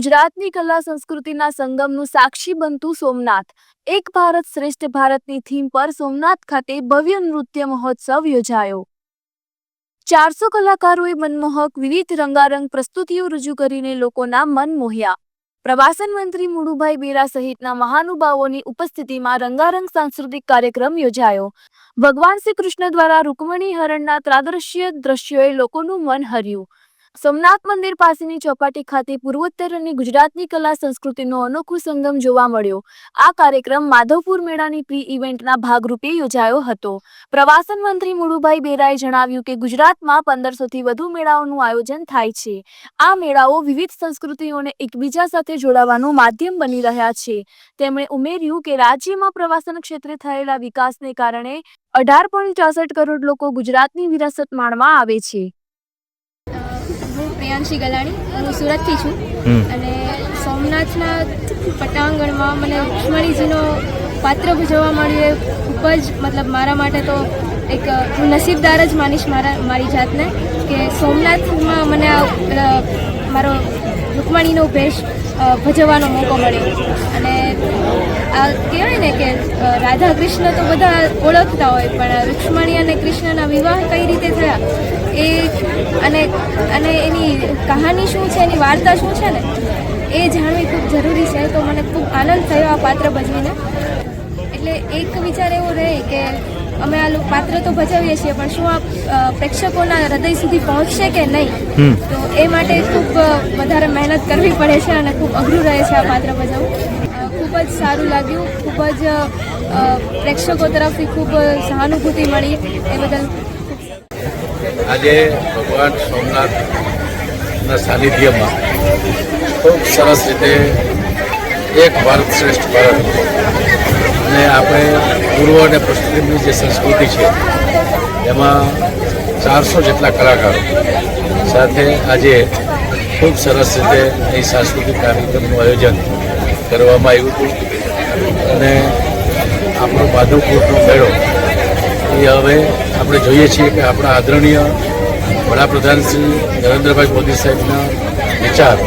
ગુજરાતની કલા સંસ્કૃતિના સંગમનું સાક્ષી બનતું સોમનાથ. એક ભારત શ્રેષ્ઠ ભારતની થીમ પર સોમનાથ ખાતે ભવ્ય નૃત્ય મહોત્સવ યોજાયો. ચારસો કલાકારોએ મનમોહક વિવિધ રંગારંગ પ્રસ્તુતિઓ રજૂ કરીને લોકોના મન મોહ્યા. પ્રવાસન મંત્રી મુળુભાઈ બેરા સહિતના મહાનુભાવોની ઉપસ્થિતિમાં રંગારંગ સાંસ્કૃતિક કાર્યક્રમ યોજાયો. ભગવાન શ્રી કૃષ્ણ દ્વારા રૂકમણી હરણના ત્રાદૃશ્ય દ્રશ્યોએ લોકોનું મન હર્યું. સોમનાથ મંદિર પાસેની ચોપાટી ખાતે પૂર્વોત્તર અને ગુજરાતની કલા સંસ્કૃતિનો અનોખો સંગમ જોવા મળ્યો. આ કાર્યક્રમ માધવપુર મેળાની પ્રી ઇવેન્ટના ભાગરૂપે યોજાયો હતો. પ્રવાસન મંત્રી મુળુભાઈ બેરાએ જણાવ્યું કે ગુજરાતમાં પંદરસોથી વધુ મેળાઓનું આયોજન થાય છે. આ મેળાઓ વિવિધ સંસ્કૃતિઓને એકબીજા સાથે જોડાવાનું માધ્યમ બની રહ્યા છે. તેમણે ઉમેર્યું કે રાજ્યમાં પ્રવાસન ક્ષેત્રે થયેલા વિકાસને કારણે અઢાર પોઈન્ટ ચોસઠ કરોડ લોકો ગુજરાતની વિરાસત માણવા આવે છે. પ્રિયાંશી ગલાણી. હું સુરતથી છું. અને સોમનાથના પટાંગણમાં મને રુક્ષ્મણીજીનો પાત્ર ભજવવા મળ્યું એ ખૂબ જ મતલબ મારા માટે તો એક હું નસીબદાર જ માનીશ મારા મારી જાતને કે સોમનાથમાં મને આ મારો રૂકમણીનો ભેષ ભજવવાનો મોકો મળ્યો. અને આ કહેવાય ને કે રાધા કૃષ્ણ તો બધા ઓળખતા હોય પણ રુક્ષ્મણી અને કૃષ્ણના વિવાહ કઈ રીતે થયા? એ અને અને એની કહાની શું છે એની વાર્તા શું છે ને એ જાણવી ખૂબ જરૂરી છે. તો મને ખૂબ આનંદ થયો આ પાત્ર ભજવીને. એટલે એક વિચાર એવો રહે કે અમે આ પાત્ર તો ભજવીએ છીએ પણ શું આ પ્રેક્ષકોના હૃદય સુધી પહોંચશે કે નહીં? તો એ માટે ખૂબ વધારે મહેનત કરવી પડે છે અને ખૂબ અઘરું રહે છે આ પાત્ર ભજવવું ખૂબ જ સારું લાગ્યું ખૂબ જ પ્રેક્ષકો તરફથી ખૂબ સહાનુભૂતિ મળી. એ બદલ આજે ભગવાન સોમનાથના સાનિધ્યમાં ખૂબ સરસ રીતે એક ભારત શ્રેષ્ઠ ભારત અને આપણે પૂર્વ અને પશ્ચિમની જે સંસ્કૃતિ છે, એમાં ચારસો જેટલા કલાકારો સાથે આજે ખૂબ સરસ રીતે અહીં સાંસ્કૃતિક કાર્યક્રમનું આયોજન કરવામાં આવ્યું હતું. અને આપણો માધવપુરનો મેળો એ હવે આપણે જોઈએ છીએ કે આપણા આદરણીય વડાપ્રધાન શ્રી નરેન્દ્રભાઈ મોદી સાહેબના વિચાર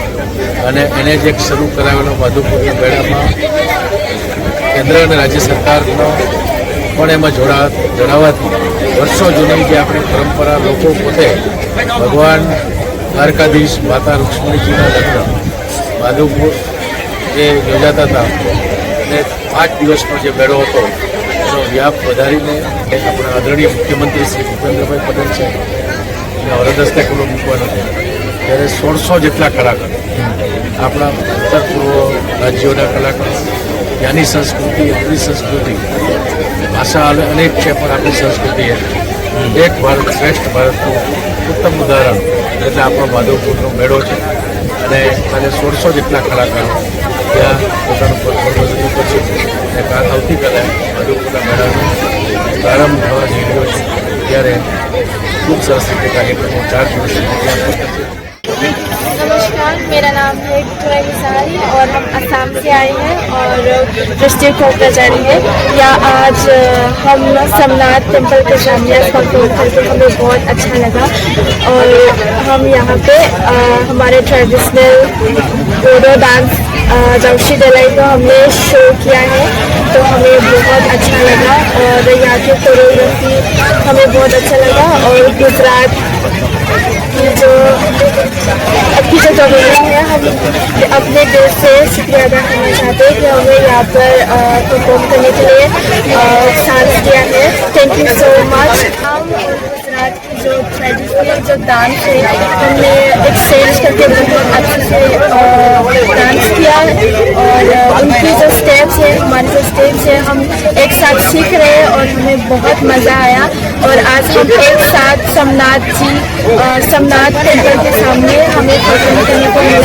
અને એને જે શરૂ કરાવેલો માધુપુરના મેળામાં કેન્દ્ર અને રાજ્ય સરકારનો પણ એમાં જોડા જોડાવાથી વર્ષો જૂની જે આપણી પરંપરા, લોકો પોતે ભગવાન દ્વારકાધીશ માતા રૂક્ષ્મણીજીના લગ્ન માધુપુર જે યોજાતા હતા, અને પાંચ દિવસનો જે મેળો હતો વ્યાપ વધારીને આપણા આદરણીય મુખ્યમંત્રી શ્રી ભૂપેન્દ્રભાઈ પટેલ છે, એને અરદસ્તે ખુલ્લો મૂકવાનો છે. ત્યારે સોળસો જેટલા કલાકારો આપણા ઉત્તર રાજ્યોના કલાકારો ત્યાંની સંસ્કૃતિ આપણી સંસ્કૃતિ, ભાષા અનેક છે પણ આપણી સંસ્કૃતિ એક ભારત શ્રેષ્ઠ ભારતનું ઉત્તમ ઉદાહરણ એટલે આપણો માધવપુરનો મેળો છે. અને અને સોળસો જેટલા કલાકારો ત્યાં પોતાનું પરફોર્મન્સ રજૂ કરશે અને આવતીકાલે પ્રારંભ થવા જઈ રહ્યો છે ત્યારે ખૂબ સરસ રીતે કાર્યક્રમો ચાર દિવસ સુધી ત્યાં થશે नमस्कार मेरा नाम है विक्टोरिया मिसारी और हम असम से आए हैं और डिस्ट्रिक्ट कोकराझारी है यहाँ आज अ, हम समनाथ टेम्पल के सामने परफॉर्म करके हमें बहुत अच्छा लगा और हम यहाँ पे अ, हमारे ट्रेडिशनल बोडो डांस जमशी दलाई का हमने शो किया है तो हमें बहुत अच्छा लगा और यहाँ की कोरियोग्राफी हमें बहुत अच्छा लगा और गुजरात की जो अभी जो ज़मीन है, हम अपने दिल से शुक्रिया अदा करना चाहते हैं कि हमें यहाँ पर परफॉर्म करने के लिए चांस दिया है। थैंक यू सो मच हम गुजरात की जो ट्रेडिशनल जो डांस है, हमने एक्सचेंज करके बहुत अच्छे से डांस किया और उनकी जो स्टेप्स है हमारे जो स्टेप्स है हम एक साथ सीख रहे हैं और हमें बहुत मज़ा आया। और आज हम एक साथ सोमनाथ जी सोमनाथ टेंपल के सामने हमें परफॉर्म करने को मिला।